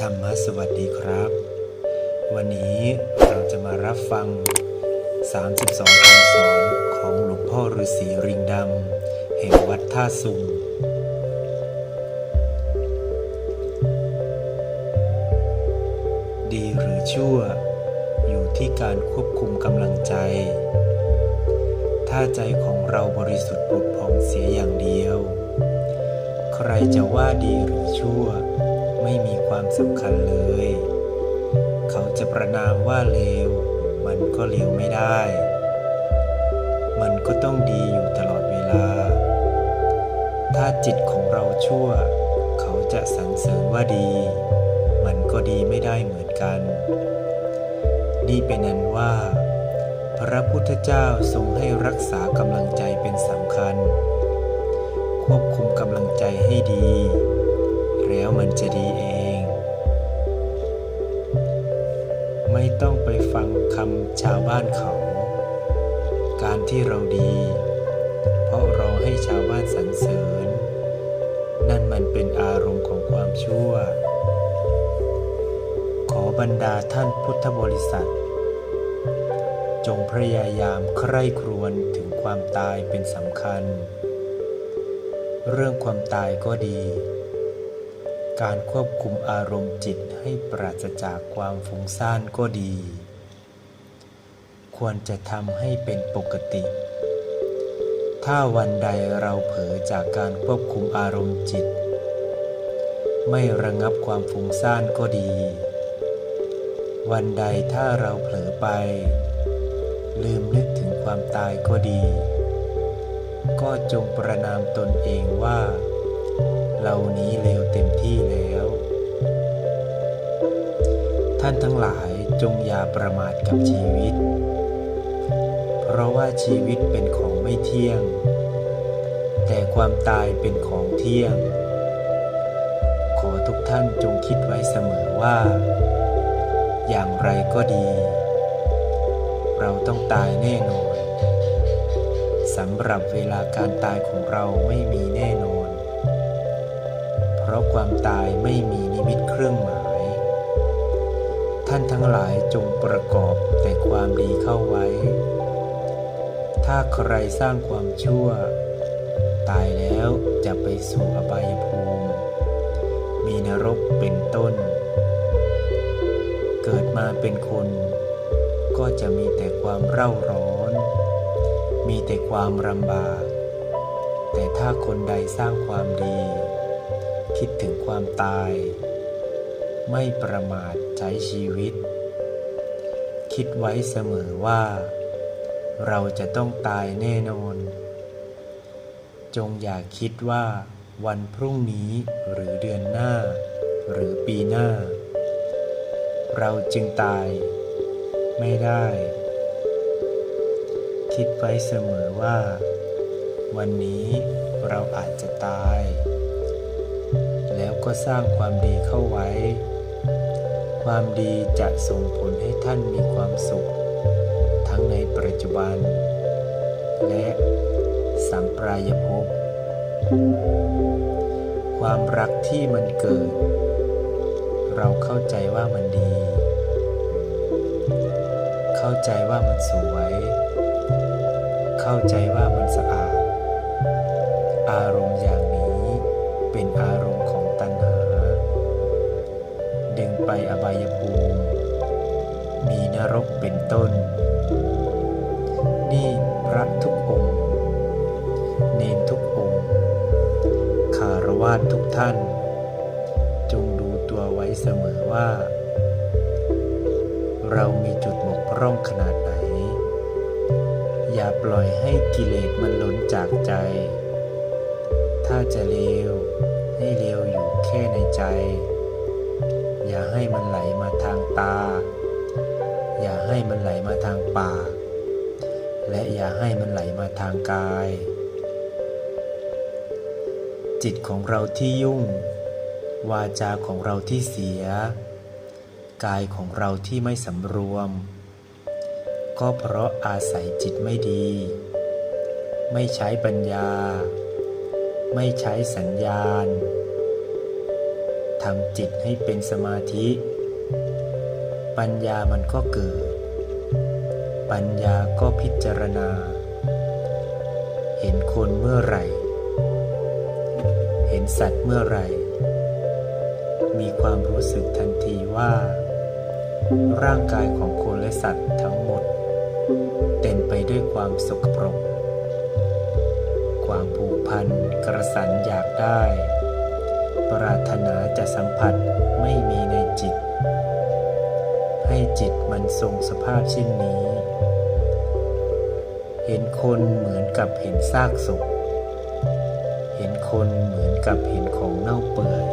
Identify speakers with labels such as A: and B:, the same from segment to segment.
A: ธรรมสวัสดีครับ วันนี้เราจะมารับฟัง 32คำสอนของหลวงพ่อฤาษีริงดำแห่งวัดท่าสุงดีหรือชั่ว อยู่ที่การควบคุมกำลังใจ ถ้าใจของเราบริสุทธิ์ผุดผ่องเสียอย่างเดียว ใครจะว่าดีหรือชั่ว ไม่มีความสำคัญเลย เขาจะประนามว่าเลว มันก็เลวไม่ได้ มันก็ต้องดีอยู่ตลอดเวลา ถ้าจิตของเราชั่ว เขาจะสรรเสริญว่าดี มันก็ดีไม่ได้เหมือนกัน นี่เป็นนั้นว่า พระพุทธเจ้าทรงให้รักษากำลังใจเป็นสำคัญ ควบคุมกำลังใจให้ดี แล้วมันจะดีเอง ไม่ต้องไปฟังคำชาวบ้านเขา การที่เราดี เพราะเราให้ชาวบ้านสรรเสริญ นั่นมันเป็นอารมณ์ของความชั่ว ขอบรรดาท่านพุทธบริษัท จงพยายามใคร่ครวญถึงความตายเป็นสำคัญเรื่องความตายก็ดี การควบคุมอารมณ์จิตให้ปราศจากความฟุ้งซ่านก็ดี ควรจะทำให้เป็นปกติ ถ้าวันใดเราเผลอจากการควบคุมอารมณ์จิต ไม่ระงับความฟุ้งซ่านก็ดี วันใดถ้าเราเผลอไป ลืมนึกถึงความตายก็ดี ก็จงประนามตนเองว่า เรานี้เลวเต็มที่แล้ว ท่านทั้งหลายจงอย่าประมาทกับชีวิต เพราะว่าชีวิตเป็นของไม่เที่ยง แต่ความตายเป็นของเที่ยง ขอทุกท่านจงคิดไว้เสมอว่า อย่างไรก็ดี เราต้องตายแน่นอนสำหรับเวลาการตายของเราไม่มีแน่นอน ราะความตายไม่มีนิมิตเครื่องหมาย ท่านทั้งหลายจงประกอบแต่ความดีเข้าไว้ ถ้าใครสร้างความชั่ว ตายแล้วจะไปสู่อบายภูมิ มีนรกเป็นต้น เกิดมาเป็นคนก็จะมีแต่ความเร่าร้อน มีแต่ความลำบาก แต่ถ้าคนใดสร้างความดี คิดถึงความตาย ไม่ประมาทใช้ชีวิต คิดไว้เสมอว่า เราจะต้องตายแน่นอน จงอย่าคิดว่าวันพรุ่งนี้หรือเดือนหน้า หรือปีหน้า เราจึงตาย ไม่ได้ คิดไว้เสมอว่า วันนี้เราอาจจะตาย ก็สร้างความดีเข้าไว้ ความดีจะส่งผลให้ท่านมีความสุข ทั้งในปัจจุบัน และสัมปรายภพความรักที่มันเกิด เราเข้าใจว่ามันดี เข้าใจว่ามันสวย เข้าใจว่ามันสะอาด อารมณ์อย่างนี้เป็นอารมณ์ ไปอบายภูมิมีนรกเป็นต้น นี่พระทุกองค์ เนนทุกองค์คารวาสทุกท่าน จงดูตัวไว้เสมอว่า เรามีจุดบกพร่องขนาดไหน อย่าปล่อยให้กิเลสมันล้นจากใจ ถ้าจะเลวให้เลวอยู่แค่ในใจ อย่าให้มันไหลมาทางตา อย่าให้มันไหลมาทางปาก และอย่าให้มันไหลมาทางกาย จิตของเราที่ยุ่ง วาจาของเราที่เสีย กายของเราที่ไม่สำรวม ก็เพราะอาศัยจิตไม่ดี ไม่ใช้ปัญญา ไม่ใช้สัญญาณ ทำจิตให้เป็นสมาธิ ปัญญามันก็เกิด ปัญญาก็พิจารณา เห็นคนเมื่อไหร่ เห็นสัตว์เมื่อไหร่ มีความรู้สึกทันทีว่า ร่างกายของคนและสัตว์ทั้งหมด เต็มไปด้วยความสกปรก ความผูกพันกระสันอยากได้ ปรารถนาจะสัมผัสไม่มีในจิต ให้จิตมันทรงสภาพเช่นนี้ เห็นคนเหมือนกับเห็นซากศพ เห็นคนเหมือนกับเห็นของเน่าเปื่อย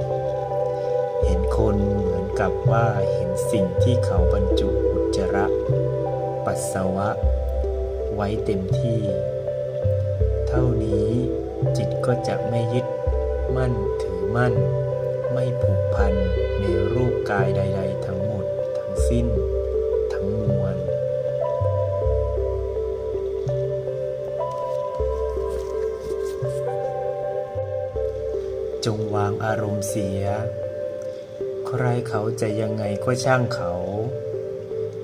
A: เห็นคนเหมือนกับว่าเห็นสิ่งที่เขาบรรจุอุจจาระปัสสาวะ ไว้เต็มที่ เท่านี้จิตก็จะไม่ยึดมั่นถือ มั่น ไม่ผูกพันในรูปกายใด ๆ ทั้งหมด ทั้งสิ้น ทั้งมวล จงวางอารมณ์เสีย ใครเขาจะยังไงก็ช่างเขา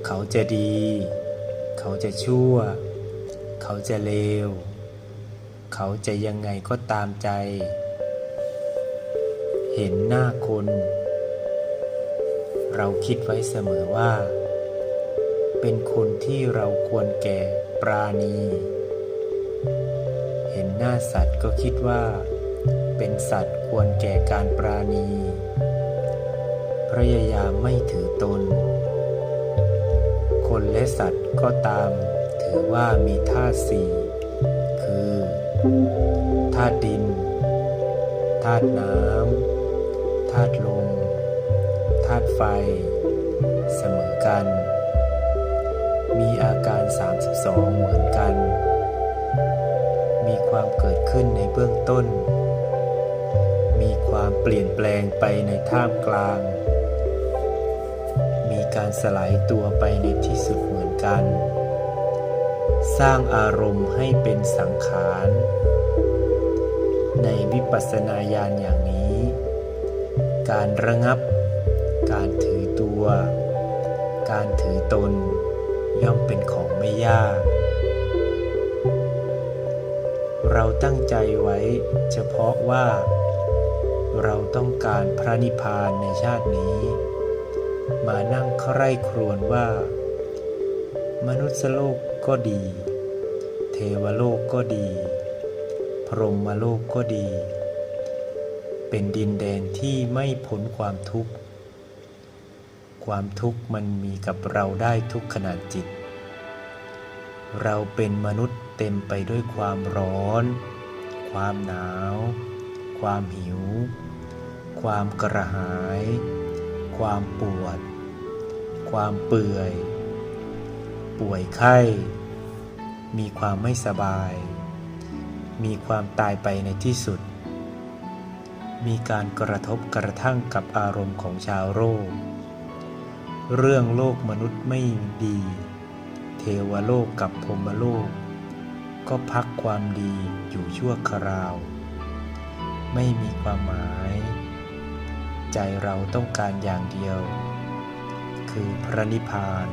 A: เขาจะดี เขาจะชั่ว เขาจะเลว เขาจะยังไงก็ตามใจ เห็นหน้าคน เราคิดไว้เสมอว่า เป็นคนที่เราควรแก่ปราณี เห็นหน้าสัตว์ก็คิดว่า เป็นสัตว์ควรแก่การปราณี พยายามไม่ถือตน คนและสัตว์ก็ตาม ถือว่ามีธาตุสี่คือธาตุดินธาตุน้ำาตุลมธาตุไฟ เสมอกัน มีอาการ 32 เหมือนกัน มีความเกิดขึ้นในเบื้องต้น มีความเปลี่ยนแปลงไปในท่ามกลาง มีการสลายตัวไปในที่สุดเหมือนกัน สร้างอารมณ์ให้เป็นสังขาร ในวิปัสสนาญาณอย่างนี้ การระงับ การถือตัว การถือตน ย่อมเป็นของไม่ยาก เราตั้งใจไว้เฉพาะว่า เราต้องการพระนิพพานในชาตินี้ มานั่งใคร่ครวญว่า มนุษย์โลกก็ดี เทวโลกก็ดี พรหมโลกก็ดี เป็นดินแดนที่ไม่พ้นความทุกข์ ความทุกข์มันมีกับเราได้ทุกขณะจิต เราเป็นมนุษย์เต็มไปด้วยความร้อน ความหนาว ความหิว ความกระหาย ความปวด ความเปื่อย ป่วยไข้ มีความไม่สบาย มีความตายไปในที่สุด มีการกระทบกระทั่งกับอารมณ์ของชาวโลก เรื่องโลกมนุษย์ไม่ดี เทวโลกกับพรมโลก ก็พักความดีอยู่ชั่วคราว ไม่มีความหมาย ใจเราต้องการอย่างเดียว คือพระนิพพาน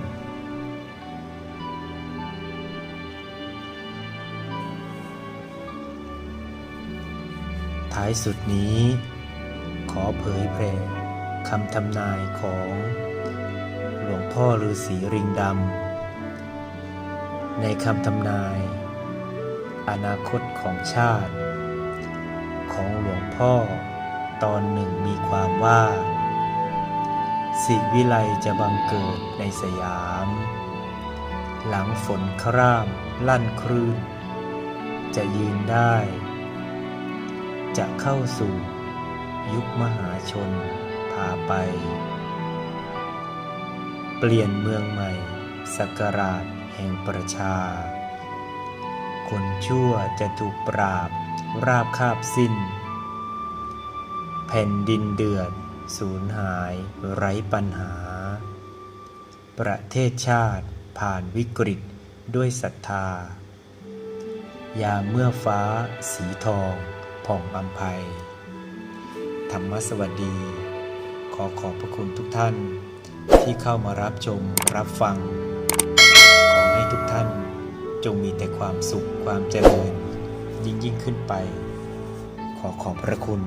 A: ท้ายสุดนี้ ขอเผยแผ่คำทำนายของหลวงพ่อฤาษีริงดำในคำทำนาย อนาคตของชาติ ของหลวงพ่อตอนหนึ่งมีความว่า สิวิไลจะบังเกิดในสยาม หลังฝนคร่ามลั่นคลื่นจะยืนได้ จะเข้าสู่ ยุคมหาชนพาไป เปลี่ยนเมืองใหม่สักราชแห่งประชา คนชั่วจะถูกปราบราบคาบสิ้น แผ่นดินเดือดสูญหายไร้ปัญหา ประเทศชาติผ่านวิกฤตด้วยศรัทธายาเมื่อฟ้าสีทอง ผ่องอำไพธรรมสวัสดี ขอขอบพระคุณทุกท่านที่เข้ามารับชมรับฟัง ขอให้ทุกท่านจงมีแต่ความสุขความเจริญ ยิ่งยิ่งขึ้นไป ขอขอบพระคุณ